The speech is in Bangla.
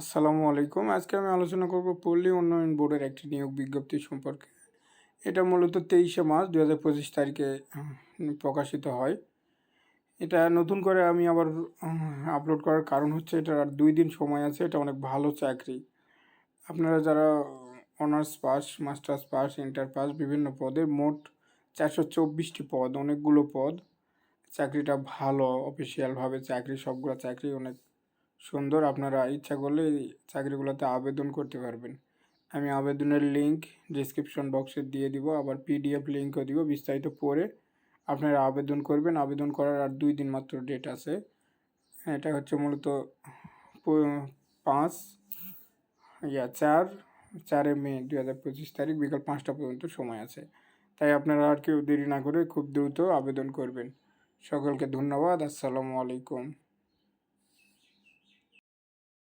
আসসালামু আলাইকুম। আজকে আমি আলোচনা করব পল্লী উন্নয়ন বোর্ডের একটি নিয়োগ বিজ্ঞপ্তি সম্পর্কে। এটা মূলত তেইশে মার্চ দু হাজার পঁচিশ তারিখে প্রকাশিত হয়। এটা নতুন করে আমি আবার আপলোড করার কারণ হচ্ছে এটার আর দুই দিন সময় আছে, এটা অনেক ভালো চাকরি। আপনারা যারা honours pass, masters pass, inter pass, বিভিন্ন পদে মোট চারশো চব্বিশটি পদ, অনেকগুলো পদ। চাকরিটা ভালো, অফিসিয়ালভাবে চাকরি, সবগুলো চাকরি অনেক সুন্দর, আপনারা ইচ্ছা করলে এই চাকরিগুলোতে আবেদন করতে পারবেন। আমি আবেদনের লিঙ্ক ডিসক্রিপশন বক্সে দিয়ে দিব, আবার পিডিএফ লিঙ্কও দিব বিস্তারিত পড়ে আপনারা আবেদন করবেন। আবেদন করার আর দুই দিন মাত্র ডেট আছে। এটা হচ্ছে মূলত পাঁচ, ইয়া, চার, চারে মে দু হাজার পঁচিশ তারিখ, বিকাল পাঁচটা পর্যন্ত সময় আছে। তাই আপনারা আর কেউ দেরি না করে খুব দ্রুত আবেদন করবেন। সকলকে ধন্যবাদ, আসসালামু আলাইকুম।